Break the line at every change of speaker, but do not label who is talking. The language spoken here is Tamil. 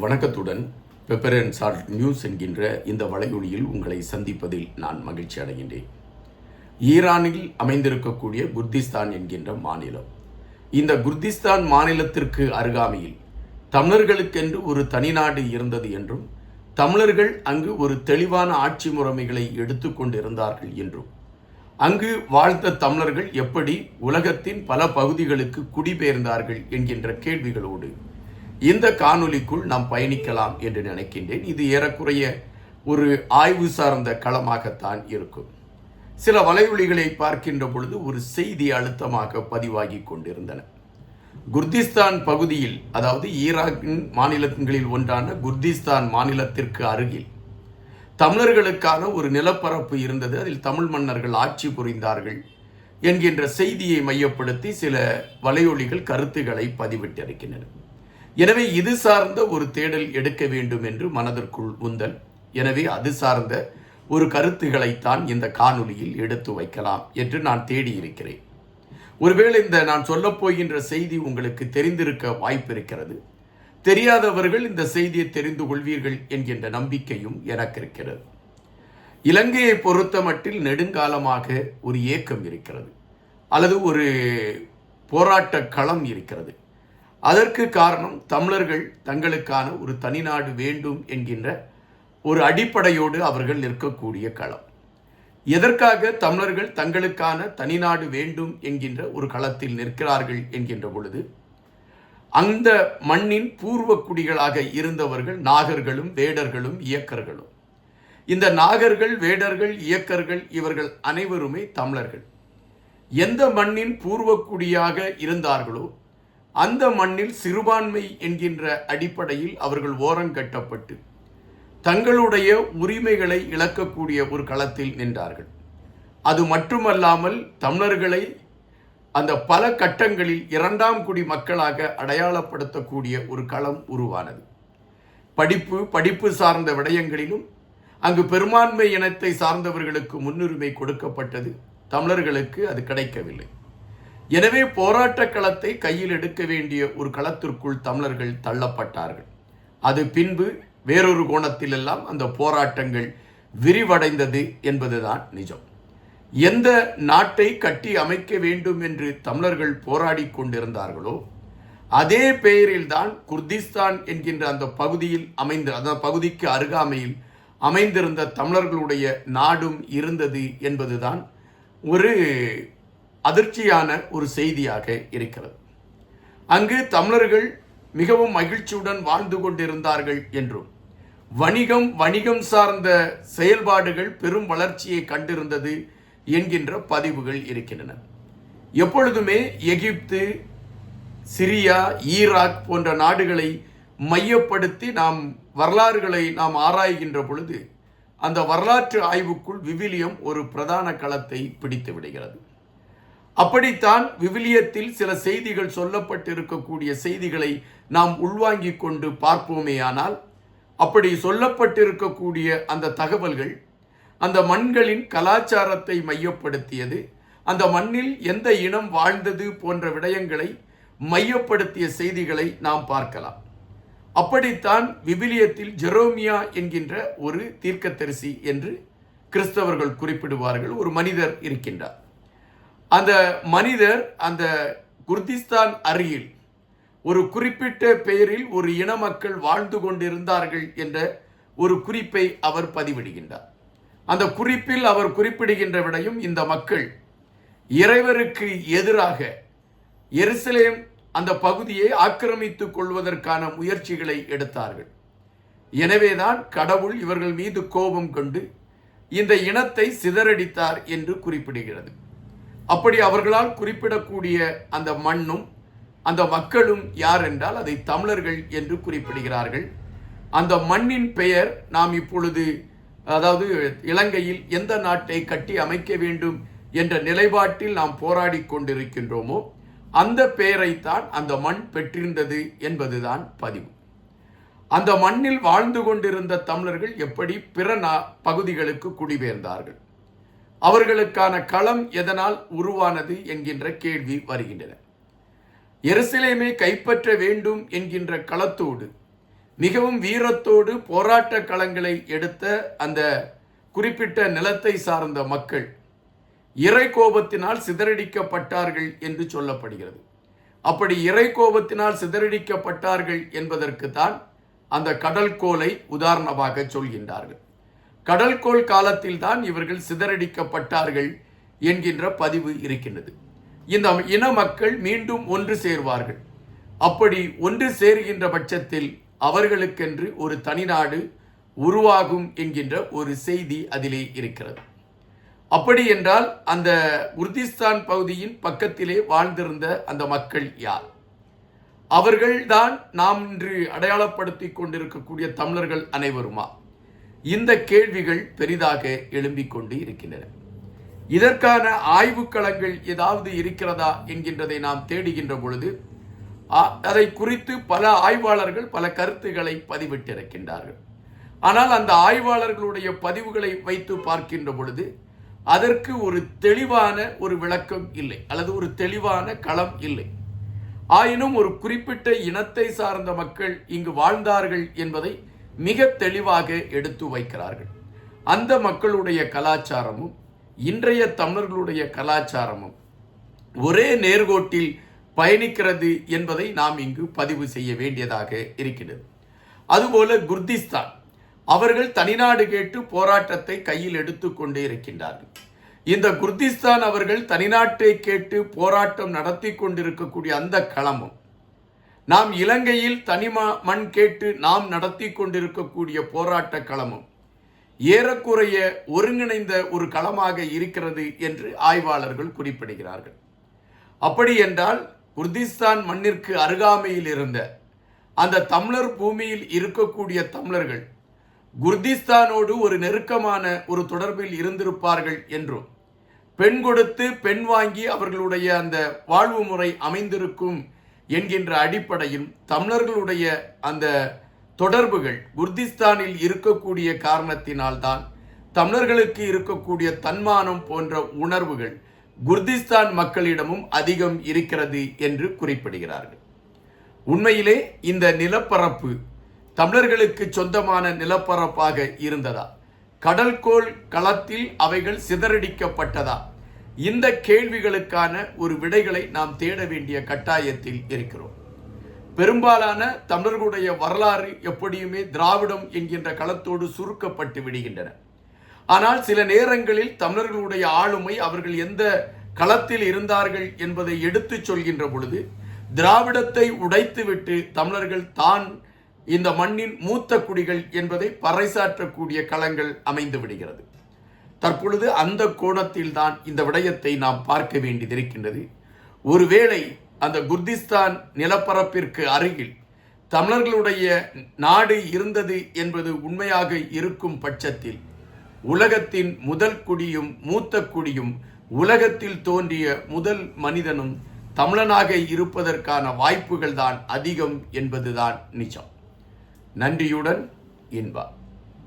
வணக்கத்துடன் பெப்பர் அண்ட் சால்ட் நியூஸ் என்கின்ற இந்த வலையொலியில் உங்களை சந்திப்பதில் நான் மகிழ்ச்சி அடைகின்றேன். ஈரானில் அமைந்திருக்கக்கூடிய குர்திஸ்தான் என்கின்ற மாநிலம். இந்த குர்திஸ்தான் மாநிலத்திற்கு அருகாமையில் தமிழர்களுக்கென்று ஒரு தனிநாடு இருந்தது என்றும் தமிழர்கள் அங்கு ஒரு தெளிவான ஆட்சி முறைமைகளை எடுத்துக்கொண்டிருந்தார்கள் என்றும் அங்கு வாழ்ந்த தமிழர்கள் எப்படி உலகத்தின் பல பகுதிகளுக்கு குடிபெயர்ந்தார்கள் என்கின்ற கேள்விகளோடு இந்த காணொலிக்குள் நாம் பயணிக்கலாம் என்று நினைக்கின்றேன். இது ஏறக்குறைய ஒரு ஆய்வு சார்ந்த களமாகத்தான் இருக்கும். சில வலையொலிகளை பார்க்கின்ற பொழுது ஒரு செய்தி அழுத்தமாக பதிவாகி கொண்டிருந்தன. குர்திஸ்தான் பகுதியில் அதாவது ஈராக்கின் மாநிலங்களில் ஒன்றான குர்திஸ்தான் மாநிலத்திற்கு அருகில் தமிழர்களுக்கான ஒரு நிலப்பரப்பு இருந்தது. அதில் தமிழ் மன்னர்கள் ஆட்சி புரிந்தார்கள் என்கின்ற செய்தியை மையப்படுத்தி சில வலையொலிகள் கருத்துக்களை பதிவிட்டிருக்கின்றன. எனவே இது சார்ந்த ஒரு தேடல் எடுக்க வேண்டும் என்று மனதிற்குள் உந்தல். எனவே அது சார்ந்த ஒரு கருத்துக்களைத்தான் இந்த காணொலியில் எடுத்து வைக்கலாம் என்று நான் தேடியிருக்கிறேன். ஒருவேளை இந்த நான் சொல்லப்போகின்ற செய்தி உங்களுக்கு தெரிந்திருக்க வாய்ப்பிருக்கிறது. தெரியாதவர்கள் இந்த செய்தியை தெரிந்து கொள்வீர்கள் என்கின்ற நம்பிக்கையும் எனக்கு இருக்கிறது இலங்கையை பொறுத்த மட்டில் நெடுங்காலமாக ஒரு ஏக்கம் இருக்கிறது. அல்லது ஒரு போராட்ட களம் இருக்கிறது. அதற்கு காரணம் தமிழர்கள் தங்களுக்கான ஒரு தனிநாடு வேண்டும் என்கின்ற ஒரு அடிப்படையோடு அவர்கள் நிற்கக்கூடிய களம். எதற்காக தமிழர்கள் தங்களுக்கான தனிநாடு வேண்டும் என்கின்ற ஒரு களத்தில் நிற்கிறார்கள் என்கின்ற பொழுது அந்த மண்ணின் பூர்வ குடிகளாக இருந்தவர்கள் நாகர்களும் வேடர்களும் இயக்கர்களும். இந்த நாகர்கள் வேடர்கள் இயக்கர்கள் இவர்கள் அனைவருமே தமிழர்கள். எந்த மண்ணின் பூர்வக்குடியாக இருந்தார்களோ அந்த மண்ணில் சிறுபான்மை என்கின்ற அடிப்படையில் அவர்கள் ஓரங்கட்டப்பட்டு தங்களுடைய உரிமைகளை இழக்கக்கூடிய ஒரு களத்தில் நின்றார்கள். அது மட்டுமல்லாமல் தமிழர்களை அந்த பல கட்டங்களில் இரண்டாம் குடி மக்களாக அடையாளப்படுத்தக்கூடிய ஒரு களம் உருவானது. படிப்பு படிப்பு சார்ந்த விடயங்களிலும் அங்கு பெரும்பான்மை இனத்தை சார்ந்தவர்களுக்கு முன்னுரிமை கொடுக்கப்பட்டது தமிழர்களுக்கு அது கிடைக்கவில்லை. எனவே போராட்ட களத்தை கையில் எடுக்க வேண்டிய ஒரு களத்திற்குள் தமிழர்கள் தள்ளப்பட்டார்கள். அது பின்பு வேறொரு கோணத்திலெல்லாம் அந்த போராட்டங்கள் விரிவடைந்தது என்பதுதான் நிஜம். எந்த நாட்டை கட்டி அமைக்க வேண்டும் என்று தமிழர்கள் போராடி கொண்டிருந்தார்களோ அதே பெயரில்தான் குர்திஸ்தான் என்கின்ற அந்த பகுதியில் அமைந்த அந்த பகுதிக்கு அருகாமையில் அமைந்திருந்த தமிழர்களுடைய நாடும் இருந்தது என்பதுதான் ஒரு அதிர்ச்சியான ஒரு செய்தியாக இருக்கிறது. அங்கு தமிழர்கள் மிகவும் மகிழ்ச்சியுடன் வாழ்ந்து கொண்டிருந்தார்கள் என்றும் வணிகம் வணிகம் சார்ந்த செயல்பாடுகள் பெரும் வளர்ச்சியை கண்டிருந்தது என்கின்ற பதிவுகள் இருக்கின்றன. எப்பொழுதுமே எகிப்து சிரியா ஈராக் போன்ற நாடுகளை மையப்படுத்தி நாம் வரலாறுகளை நாம் ஆராய்கின்ற பொழுது அந்த வரலாற்று ஆய்வுக்குள் விவிலியம் ஒரு பிரதான களத்தை பிடித்து விடுகிறது. அப்படித்தான் விவிலியத்தில் சில செய்திகள் சொல்லப்பட்டிருக்கக்கூடிய செய்திகளை நாம் உள்வாங்கிக் கொண்டு பார்ப்போமேயானால் அப்படி சொல்லப்பட்டிருக்கக்கூடிய அந்த தகவல்கள் அந்த மண்களின் கலாச்சாரத்தை மையப்படுத்தியது அந்த மண்ணில் எந்த இனம் வாழ்ந்தது போன்ற விடயங்களை மையப்படுத்திய செய்திகளை நாம் பார்க்கலாம். அப்படித்தான் விபிலியத்தில் ஜெரோமியா என்கின்ற ஒரு தீர்க்கதரிசி என்று கிறிஸ்தவர்கள் குறிப்பிடுவார்கள் ஒரு மனிதர் இருக்கின்றார். அந்த மனிதர் அந்த குர்திஸ்தான் அருகில் ஒரு குறிப்பிட்ட பெயரில் ஒரு இன மக்கள் வாழ்ந்து கொண்டிருந்தார்கள் என்ற ஒரு குறிப்பை அவர் பதிவிடுகின்றார். அந்த குறிப்பில் அவர் குறிப்பிடுகின்ற விடையும் இந்த மக்கள் இறைவருக்கு எதிராக எருசலேம் அந்த பகுதியை ஆக்கிரமித்துக் கொள்வதற்கான முயற்சிகளை எடுத்தார்கள். எனவேதான் கடவுள் இவர்கள் மீது கோபம் கொண்டு இந்த இனத்தை சிதறடித்தார் என்று குறிப்பிடுகிறது. அப்படி அவர்களால் குறிப்பிடக்கூடிய அந்த மண்ணும் அந்த மக்களும் யார் என்றால் அதை தமிழர்கள் என்று குறிப்பிடுகிறார்கள். அந்த மண்ணின் பெயர் நாம் இப்பொழுது அதாவது இலங்கையில் எந்த நாட்டை கட்டி அமைக்க வேண்டும் என்ற நிலைப்பாட்டில் நாம் போராடி கொண்டிருக்கின்றோமோ அந்த பெயரைத்தான் அந்த மண் பெற்றிருந்தது என்பதுதான் பதிவு. அந்த மண்ணில் வாழ்ந்து கொண்டிருந்த தமிழர்கள் எப்படி பிற பகுதிகளுக்கு குடிபெயர்ந்தார்கள்? அவர்களுக்கான களம் எதனால் உருவானது என்கின்ற கேள்வி வருகின்றன. எருசலேமை கைப்பற்ற வேண்டும் என்கின்ற களத்தோடு மிகவும் வீரத்தோடு போராட்ட களங்களை எடுத்த அந்த குறிப்பிட்ட நிலத்தை சார்ந்த மக்கள் இறை கோபத்தினால் சிதறடிக்கப்பட்டார்கள் என்று சொல்லப்படுகிறது. அப்படி இறை கோபத்தினால் சிதறடிக்கப்பட்டார்கள் என்பதற்கு தான் அந்த கடல்கோலை உதாரணமாக சொல்கின்றார்கள். கடல்கோள் காலத்தில் தான் இவர்கள் சிதறடிக்கப்பட்டார்கள் என்கின்ற பதிவு இருக்கின்றது. இந்த இன மக்கள் மீண்டும் ஒன்று சேர்வார்கள். அப்படி ஒன்று சேருகின்ற பட்சத்தில் அவர்களுக்கென்று ஒரு தனிநாடு உருவாகும் என்கின்ற ஒரு செய்தி அதிலே இருக்கிறது. அப்படி என்றால் அந்த உர்திஸ்தான் பகுதியின் பக்கத்திலே வாழ்ந்திருந்த அந்த மக்கள் யார்? அவர்கள்தான் நாம் இன்று அடையாளப்படுத்தி கொண்டிருக்கக்கூடிய தமிழர்கள் அனைவருமா? இந்த கேள்விகள் பெரிதாக எழும்பிக் கொண்டு இருக்கின்றன. இதற்கான ஆய்வுக்களங்கள் ஏதாவது இருக்கிறதா என்கின்றதை நாம் தேடுகின்ற பொழுது அதை குறித்து பல ஆய்வாளர்கள் பல கருத்துக்களை பதிவிட்டிருக்கின்றார்கள். ஆனால் அந்த ஆய்வாளர்களுடைய பதிவுகளை வைத்து பார்க்கின்ற பொழுது அதற்கு ஒரு தெளிவான ஒரு விளக்கம் இல்லை அல்லது ஒரு தெளிவான களம் இல்லை. ஆயினும் ஒரு குறிப்பிட்ட இனத்தை சார்ந்த மக்கள் இங்கு வாழ்ந்தார்கள் என்பதை மிக தெளிவாக எடுத்து வைக்கிறார்கள். அந்த மக்களுடைய கலாச்சாரமும் இன்றைய தமிழர்களுடைய கலாச்சாரமும் ஒரே நேர்கோட்டில் பயணிக்கிறது என்பதை நாம் இங்கு பதிவு செய்ய வேண்டியதாக இருக்கிறது அதுபோல குர்திஸ்தான் அவர்கள் தனிநாடு கேட்டு போராட்டத்தை கையில் எடுத்துக்கொண்டே இருக்கின்றார்கள். இந்த குர்திஸ்தான் அவர்கள் தனிநாட்டை கேட்டு போராட்டம் நடத்தி கொண்டிருக்கக்கூடிய அந்த களமும் நாம் இலங்கையில் தனிம மண் கேட்டு நாம் நடத்தி கொண்டிருக்கக்கூடிய போராட்ட களமும் ஏறக்குறைய ஒருங்கிணைந்த ஒரு களமாக இருக்கிறது என்று ஆய்வாளர்கள் குறிப்பிடுகிறார்கள். அப்படி என்றால் குர்திஸ்தான் மண்ணிற்கு அருகாமையில் இருந்த அந்த தமிழர் பூமியில் இருக்கக்கூடிய தமிழர்கள் குர்திஸ்தானோடு ஒரு நெருக்கமான ஒரு தொடர்பில் இருந்திருப்பார்கள் என்றும் பெண் கொடுத்து பெண் வாங்கி அவர்களுடைய அந்த வாழ்வு முறை அமைந்திருக்கும் என்கின்ற அடிப்படையில் தமிழர்களுடைய அந்த தொடர்புகள் குர்திஸ்தானில் இருக்கக்கூடிய காரணத்தினால்தான் தமிழர்களுக்கு இருக்கக்கூடிய தன்மானம் போன்ற உணர்வுகள் குர்திஸ்தான் மக்களிடமும் அதிகம் இருக்கிறது என்று குறிப்பிடுகிறார்கள். உண்மையிலே இந்த நிலப்பரப்பு தமிழர்களுக்கு சொந்தமான நிலப்பரப்பாக இருந்ததா? கடல்கோள் களத்தில் அவைகள் சிதறடிக்கப்பட்டதா? இந்த கேள்விகளுக்கான ஒரு விடைகளை நாம் தேட வேண்டிய கட்டாயத்தில் இருக்கிறோம். பெரும்பாலான தமிழர்களுடைய வரலாறு எப்படியுமே திராவிடம் என்கின்ற களத்தோடு சுருக்கப்பட்டு விடுகின்றன. ஆனால் சில நேரங்களில் தமிழர்களுடைய ஆளுமை அவர்கள் எந்த களத்தில் இருந்தார்கள் என்பதை எடுத்துச் சொல்கின்ற பொழுது திராவிடத்தை உடைத்துவிட்டு தமிழர்கள் தான் இந்த மண்ணின் மூத்த குடிகள் என்பதை பறைசாற்றக்கூடிய களங்கள் அமைந்து விடுகிறது. தற்பொழுது அந்த கோணத்தில் தான் இந்த விடயத்தை நாம் பார்க்க வேண்டியதிருக்கின்றது ஒருவேளை அந்த குர்திஸ்தான் நிலப்பரப்பிற்கு அருகில் தமிழர்களுடைய நாடு இருந்தது என்பது உண்மையாக இருக்கும் பட்சத்தில் உலகத்தின் முதல் குடியும் மூத்த குடியும் உலகத்தில் தோன்றிய முதல் மனிதனும் தமிழனாக இருப்பதற்கான வாய்ப்புகள் தான் அதிகம் என்பதுதான் நிஜம். நன்றியுடன் இன்பா